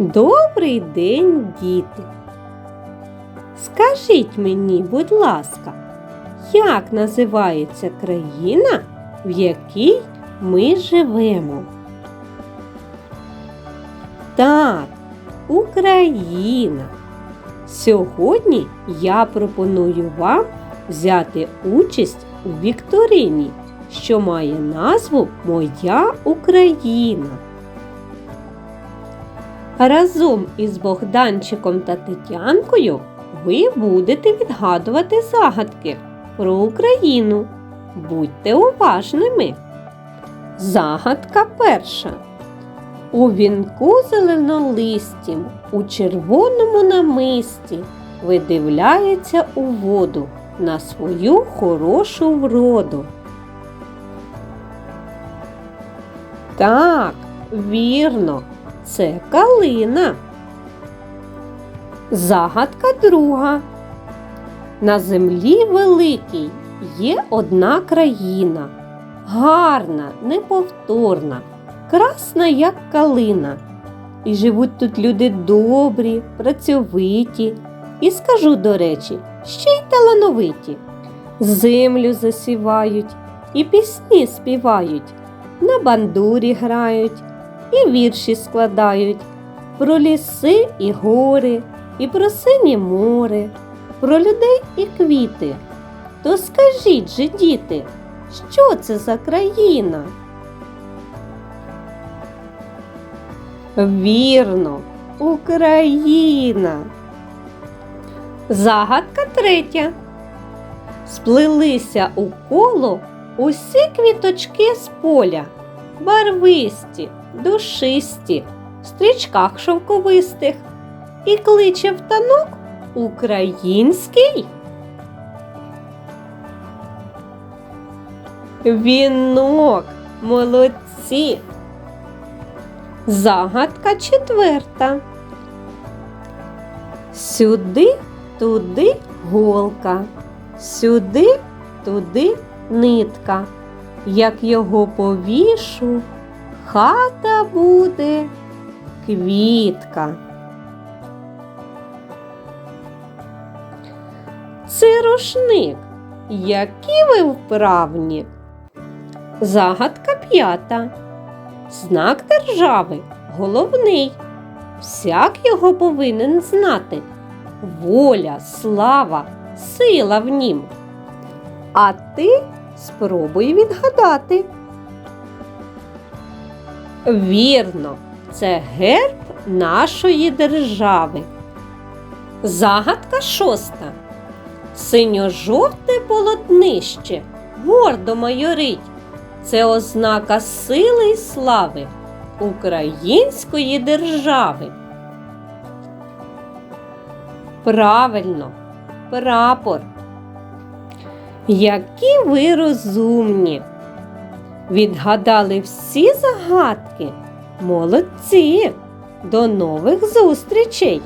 Добрий день, діти. Скажіть мені, будь ласка, як називається країна, в якій ми живемо? Так, Україна. Сьогодні я пропоную вам взяти участь у вікторині, що має назву Моя Україна. Разом із Богданчиком та Тетянкою ви будете відгадувати загадки про Україну. Будьте уважними. Загадка перша. У вінку зеленолистім, у червоному намисті видивляється у воду на свою хорошу вроду. Так, вірно, це калина. Загадка друга. На землі великій є одна країна, гарна, неповторна, красна, як калина. І живуть тут люди добрі, працьовиті, і скажу, до речі, ще й талановиті. Землю засівають і пісні співають, на бандурі грають і вірші складають про ліси і гори, і про синє море, про людей і квіти. То скажіть же, діти, що це за країна? Вірно, Україна. Загадка третя. Сплелися у коло усі квіточки з поля, барвисті, душисті, в стрічках шовковистих, і кличе в танок український. Вінок, молодці. Загадка четверта. Сюди, туди голка, сюди, туди нитка. Як його повішу, хата буде квітка. Це рушник. Які ви вправні? Загадка п'ята. Знак держави головний. Всяк його повинен знати. Воля, слава, сила в нім. А ти спробуй відгадати. Вірно, це герб нашої держави. Загадка шоста. Синьо-жовте полотнище гордо майорить. Це ознака сили й слави української держави. Правильно, прапор. Які ви розумні. Відгадали всі загадки. Молодці. До нових зустрічей!